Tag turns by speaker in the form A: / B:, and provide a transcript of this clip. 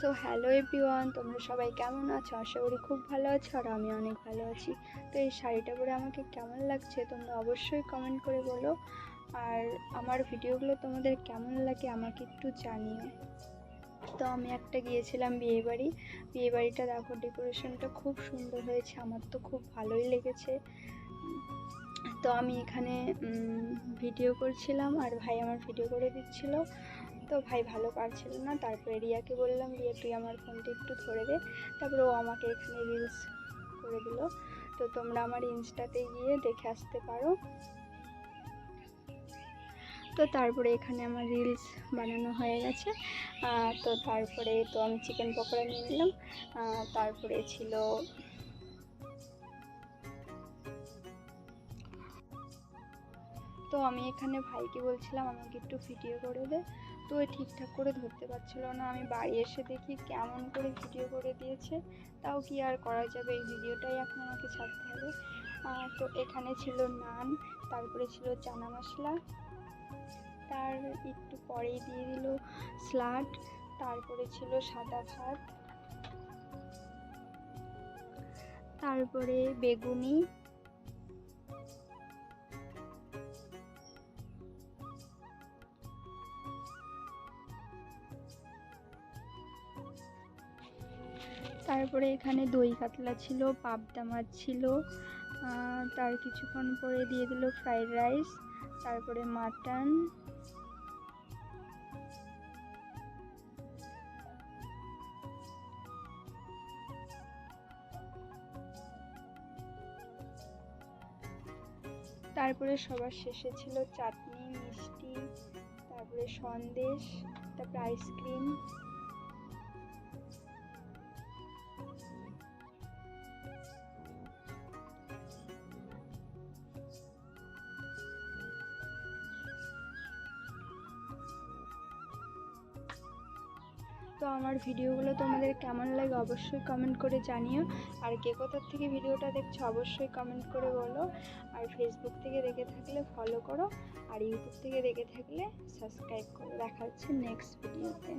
A: So hello everyone, তোমরা সবাই কেমন আছো? আশা করি খুব ভালো আছো আর আমি অনেক ভালো আছি। তো এই শাড়িটা পরে আমাকে কেমন লাগছে তোমরা অবশ্যই কমেন্ট করে বলো। আর আমার ভিডিওগুলো তোমাদের কেমন লাগে আমাকে একটু জানিও। তো আমি একটা গিয়েছিলাম বিয়েবাড়ি। বিয়েবাড়িটা দেখো, ডেকোরেশনটা খুব সুন্দর হয়েছে, আমার তো খুব ভালোই লেগেছে। তো আমি এখানে ভিডিও করছিলাম আর ভাই আমার ভিডিও করে দিচ্ছিল। তো ভাই ভালো পারছিল না, তারপরে রিয়াকে বললাম, রিয়া, তুই আমার ফোনটা একটু ধরে দে। তারপরে ও আমাকে এখানে রিলস করে দিল। তো তোমরা আমার ইনস্টাতে গিয়ে দেখে আসতে পারো। তো তারপরে এখানে আমার রিলস বানানো হয়ে গেছে। তো তারপরে তো আমি চিকেন পকোড়া নিয়ে নিলাম। তারপরে ছিল তো আমি এখানে ভাইকে বলছিলাম, আমাকে একটু ভিডিও করে দে। তো ঠিকঠাক করে ধরতে পারছিল না। আমি বাড়ি এসে দেখি কেমন করে ভিডিও করে দিয়েছে, তাও কি আর করা যাবে? এই ভিডিওটাই এখন আমাকে ছাড়তে হবে। তো এখানে ছিল নান, তারপরে ছিল চানা মশলা, তার একটু পরেই দিয়ে দিল স্লাড, তারপরে ছিল সাদা ভাত, তারপরে বেগুনি তারপরে এখানে দই কাতলা ছিল, পাবদা মাছ ছিল তার কিছুক্ষণ পরে দিয়ে দিল ফ্রাইড রাইস তারপরে মাটন তারপরে সবার শেষে ছিল চাটনি, মিষ্টি, তারপরে সন্দেশ, তারপরে আইসক্রিম তো আমার ভিডিওগুলো তোমাদের কেমন লাগে অবশ্যই কমেন্ট করে জানিও। আর কে কোথার থেকে ভিডিওটা দেখছ অবশ্যই কমেন্ট করে বলো। আর ফেসবুক থেকে দেখে থাকলে ফলো করো। আর ইউটিউব থেকে দেখে থাকলে সাবস্ক্রাইব করো। দেখা হচ্ছে নেক্সট ভিডিওতে